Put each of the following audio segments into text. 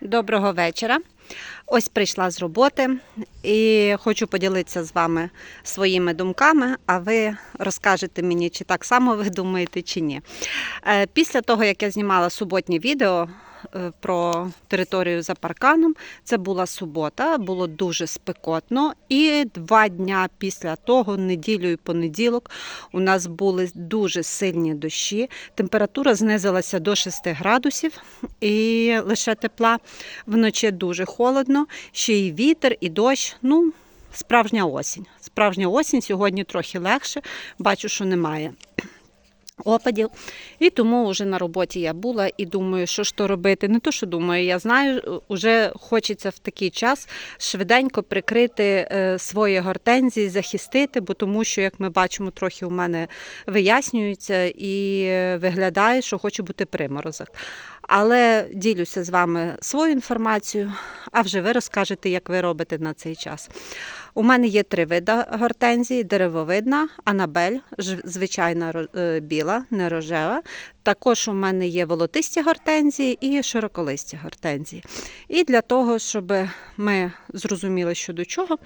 Доброго вечора. Ось прийшла з роботи і хочу поділитися з вами своїми думками, а ви розкажете мені, чи так само ви думаєте, чи ні. Е, Після того, як я знімала суботнє відео про територію за парканом, це була субота, було дуже спекотно. І два дня після того, неділю і понеділок, у нас були дуже сильні дощі. Температура знизилася до 6 градусів і лише тепла. Вночі дуже холодно, ще й вітер, і дощ. Ну, справжня осінь. Справжня осінь сьогодні трохи легше. Бачу, що немає опадів. І тому вже на роботі я була і думаю, що ж то робити. Не то, що думаю, я знаю, вже хочеться в такий час швиденько прикрити е, свої гортензії, захистити, бо тому що, як ми бачимо, трохи у мене вияснюється і е, виглядає, що хочу бути приморозок. Але ділюся з вами свою інформацією, а вже ви розкажете, як ви робите на цей час. У мене є три види гортензії: деревовидна, анабель, звичайна е, біла, не рожева. Також у мене є волотисті гортензії і широколисті гортензії. І для того, щоб ми зрозуміли, що до чого,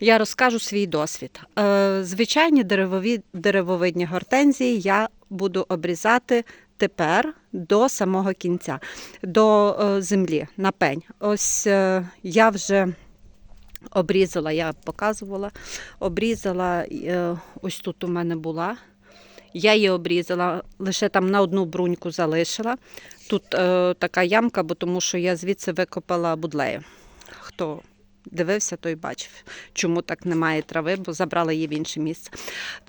я розкажу свій досвід. Е, Звичайні деревові, деревовидні гортензії я буду обрізати тепер до самого кінця, до е, землі на пень. Ось е, я вже обрізала, я показувала, обрізала, е, ось тут у мене була. Я її обрізала, лише там на одну бруньку залишила. Тут е, така ямка, бо тому що я звідси викопала будлею. Хто дивився, той бачив, чому так немає трави, бо забрала її в інше місце.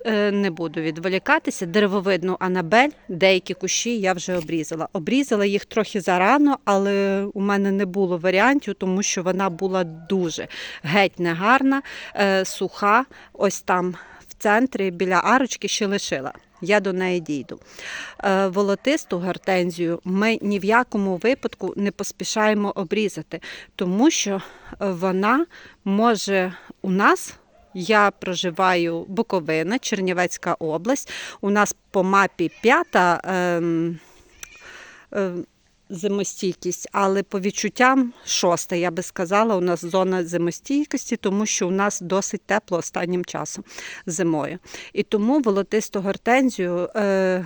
Е, не буду відволікатися. Деревовидну анабель, деякі кущі я вже обрізала. Обрізала їх трохи зарано, але у мене не було варіантів, тому що вона була дуже геть негарна, е, суха. Ось там в центрі біля арочки ще лишила. Я до неї дійду. Е, Волотисту гортензію ми ні в якому випадку не поспішаємо обрізати, тому що е, вона може у нас. Я проживаю Буковина, Чернівецька область. У нас по мапі п'ята Е, ем, зимостійкість, але по відчуттям шоста, я би сказала, у нас зона зимостійкості, тому що у нас досить тепло останнім часом зимою. І тому волотисту гортензію, е,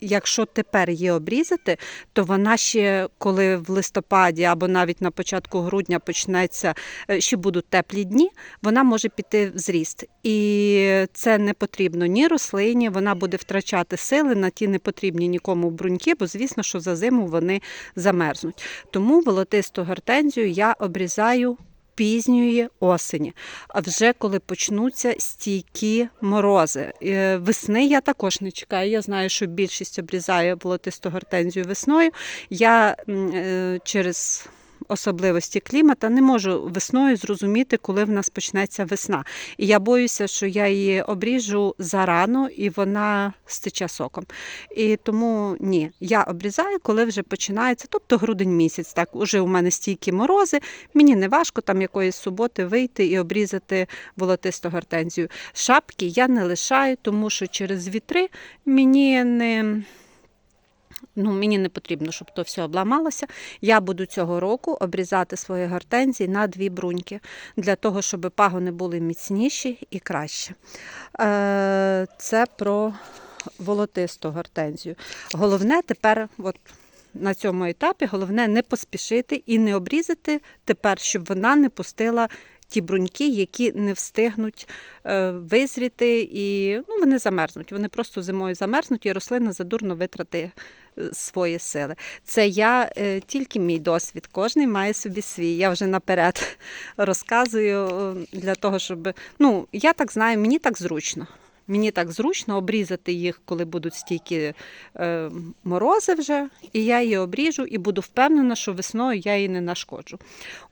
якщо тепер її обрізати, то вона ще, коли в листопаді або навіть на початку грудня почнеться, е, ще будуть теплі дні, вона може піти в зріст. І це не потрібно ні рослині, вона буде втрачати сили на ті непотрібні нікому бруньки, бо звісно, що за зиму вони замерзнуть. Тому волотисту гортензію я обрізаю пізньої осені, а вже коли почнуться стійкі морози. Е, Весни я також не чекаю. Я знаю, що більшість обрізає болотисту гортензію весною. Я е, через особливості клімата не можу весною зрозуміти, коли в нас почнеться весна. І я боюся, що я її обріжу зарано і вона стече соком. І тому ні, я обрізаю, коли вже починається, тобто грудень місяць. Так, уже у мене стійкі морози. Мені не важко там якоїсь суботи вийти і обрізати волотисту гортензію. Шапки я не лишаю, тому що через вітри мені не. Ну, мені не потрібно, щоб то все обламалося. Я буду цього року обрізати свої гортензії на дві бруньки, для того, щоб пагони були міцніші і кращі. Е, Це про волотисту гортензію. Головне тепер, от на цьому етапі, головне не поспішити і не обрізати тепер, щоб вона не пустила ті бруньки, які не встигнуть е, визріти, і ну, вони замерзнуть. Вони просто зимою замерзнуть, і рослина задурно витрати е, свої сили. Це я е, тільки мій досвід. Кожний має собі свій. Я вже наперед розказую для того, щоб ну я так знаю, мені так зручно. Мені так зручно обрізати їх, коли будуть стійкі е, морози вже, і я її обріжу і буду впевнена, що весною я її не нашкоджу.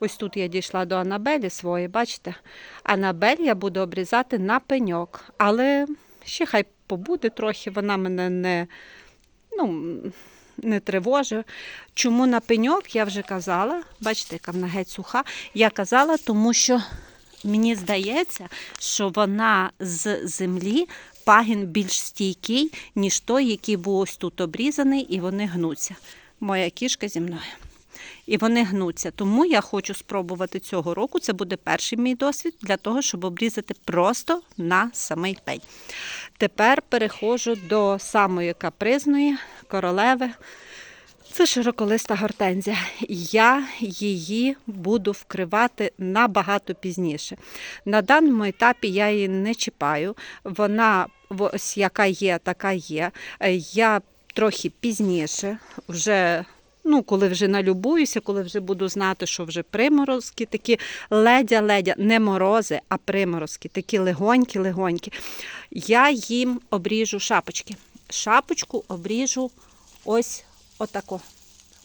Ось тут я дійшла до Анабелі своєї, бачите? Анабель я буду обрізати на пеньок, але ще хай побуде трохи, вона мене не, ну, не тривожить. Чому на пеньок, я вже казала, бачите, яка вона геть суха. Я казала, тому що мені здається, що вона з землі пагін більш стійкий, ніж той, який був ось тут обрізаний, і вони гнуться. Моя кішка зі мною. і вони гнуться. Тому я хочу спробувати цього року. Це буде перший мій досвід для того, щоб обрізати просто на самий пень. Тепер переходжу до самої капризної королеви. Це широколиста гортензія. Я її буду вкривати набагато пізніше. На даному етапі я її не чіпаю. Вона ось яка є, така є. Е, Я трохи пізніше, вже, ну, коли вже налюбуюся, коли вже буду знати, що вже приморозки, такі ледя-ледя, не морози, а приморозки, такі легонькі-легонькі. Я їм обріжу шапочки. Шапочку обріжу ось отако.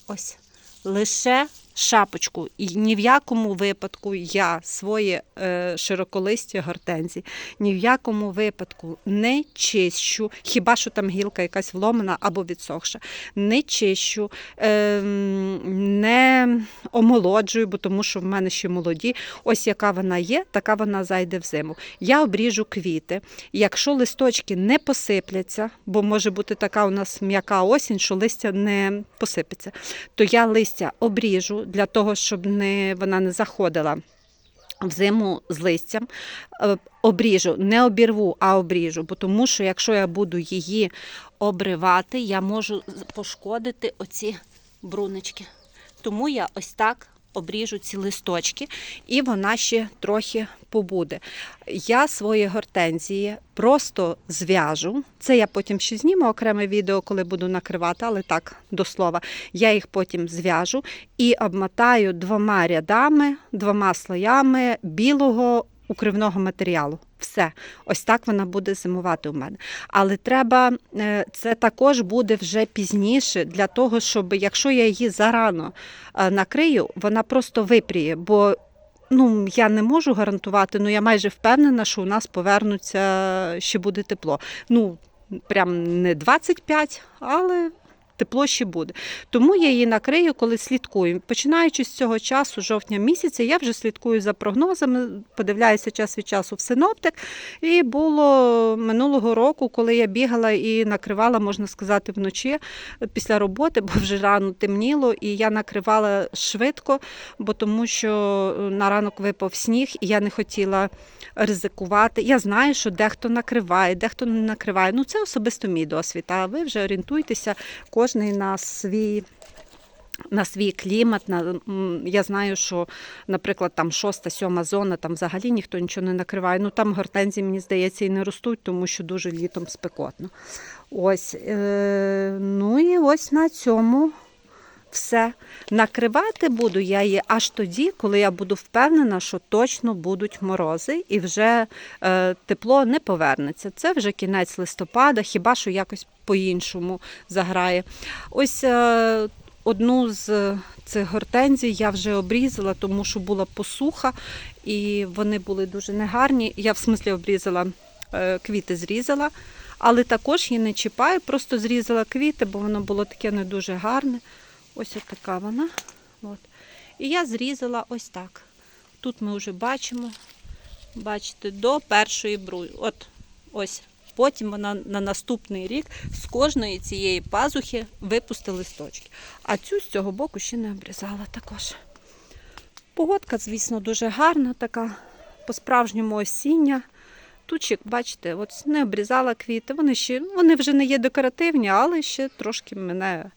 Ось. Лише шапочку. І ні в якому випадку я свої е, широколисті гортензії ні в якому випадку не чищу, хіба що там гілка якась вломана або відсохша. Не чищу, е, не омолоджую, бо тому що в мене ще молоді. Ось яка вона є, така вона зайде в зиму. Я обріжу квіти. Якщо листочки не посипляться, бо може бути така у нас м'яка осінь, що листя не посипеться, то я листя обріжу для того, щоб не, вона не заходила. В зиму з листям Е, обріжу, не обірву, а обріжу, бо тому що якщо я буду її обривати, я можу пошкодити оці брунички. Тому я ось так обріжу ці листочки, і вона ще трохи побуде. Я свої гортензії просто зв'яжу. Це я потім ще зніму окреме відео, коли буду накривати, але так до слова. Я їх потім зв'яжу і обмотаю двома рядами, двома слоями білого укривного матеріалу. Все, ось так вона буде зимувати у мене. Але треба, е, це також буде вже пізніше, для того, щоб якщо я її зарано е, накрию, вона просто випріє. Бо ну, я не можу гарантувати, ну я майже впевнена, що у нас повернуться, ще буде тепло. Ну, прям не 25, але тепло ще буде. Тому я її накрию, коли слідкую. Починаючи з цього часу, жовтня місяця, я вже слідкую за прогнозами, подивляюся час від часу в синоптик. І було минулого року, коли я бігала і накривала, можна сказати, вночі після роботи, бо вже рано темніло, і я накривала швидко, бо тому що на ранок випав сніг, і я не хотіла ризикувати. Я знаю, що дехто накриває, дехто не накриває. Ну, це особисто мій досвід. А ви вже орієнтуйтеся, кожний на свій. На свій клімат, на я знаю, що, наприклад, там шоста, сьома зона, там взагалі ніхто нічого не накриває. Ну там гортензії, мені здається, і не ростуть, тому що дуже літом спекотно. Ось, е, ну і ось на цьому все. Накривати буду я її аж тоді, коли я буду впевнена, що точно будуть морози і вже е, тепло не повернеться. Це вже кінець листопада, хіба що якось по-іншому заграє. Ось е, одну з цих гортензій я вже обрізала, тому що була посуха, і вони були дуже негарні. Я в смислі обрізала е, квіти, зрізала. Але також її не чіпаю, просто зрізала квіти, бо воно було таке не дуже гарне. Ось така вона. От. І я зрізала ось так. Тут ми вже бачимо, бачите, до першої бруї. От ось. Потім вона на наступний рік з кожної цієї пазухи випустила листочки. А цю з цього боку ще не обрізала також. Погодка, звісно, дуже гарна, така по-справжньому осіння. Тут, як бачите, от не обрізала квіти. Вони ще вони вже не є декоративні, але ще трошки мене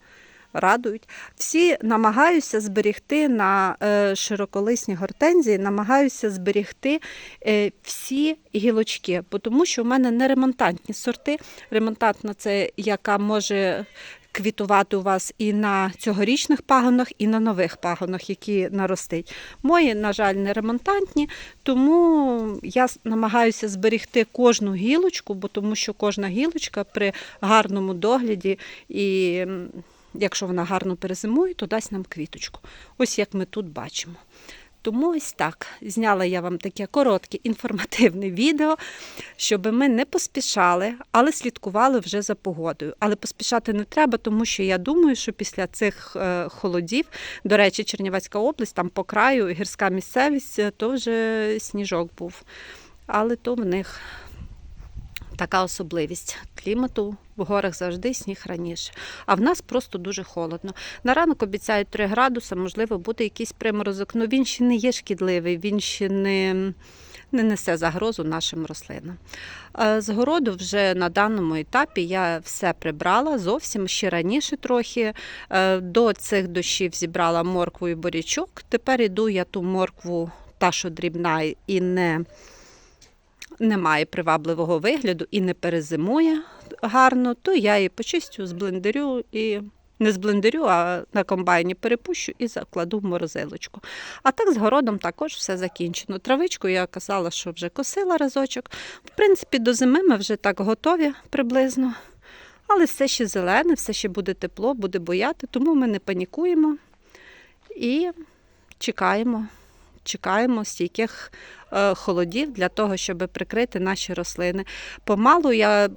радують. Всі намагаюся зберегти на е, широколисні гортензії, намагаюся зберегти е, всі гілочки, тому що в мене не ремонтантні сорти. Ремонтантна це яка може. Квітувати у вас і на цьогорічних пагонах, і на нових пагонах, які наростить. Мої, на жаль, не ремонтантні, тому я намагаюся зберегти кожну гілочку, бо тому що кожна гілочка при гарному догляді і якщо вона гарно перезимує, то дасть нам квіточку. Ось як ми тут бачимо. Тому ось так. Зняла я вам таке коротке інформативне відео, щоб ми не поспішали, але слідкували вже за погодою. Але поспішати не треба, тому що я думаю, що після цих е, холодів, до речі, Чернівецька область, там по краю гірська місцевість, е, то вже сніжок був. Але то в них Така особливість клімату в горах завжди сніг раніше. А в нас просто дуже холодно. На ранок обіцяють 3 градуси, можливо, буде якийсь приморозок. Ну він ще не є шкідливий, він ще не, не несе загрозу нашим рослинам. Е, З городу вже на даному етапі я все прибрала зовсім ще раніше трохи. Е, До цих дощів зібрала моркву і борячок. Тепер іду я ту моркву, та що дрібна і не не має привабливого вигляду і не перезимує гарно, то я її почистю, зблендерю і не зблендерю, а на комбайні перепущу і закладу в морозилочку. А так з городом також все закінчено. Травичку я казала, що вже косила разочок. В принципі, до зими ми вже так готові приблизно. Але все ще зелене, все ще буде тепло, буде бояти, тому ми не панікуємо і чекаємо. Чекаємо стійких е, холодів для того, щоб прикрити наші рослини. Помалу я,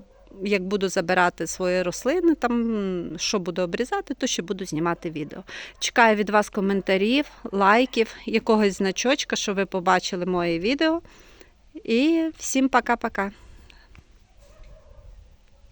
як буду забирати свої рослини, там що буду обрізати, то ще буду знімати відео. Чекаю від вас коментарів, лайків, якогось значочка, що ви побачили моє відео. І всім пока-пока.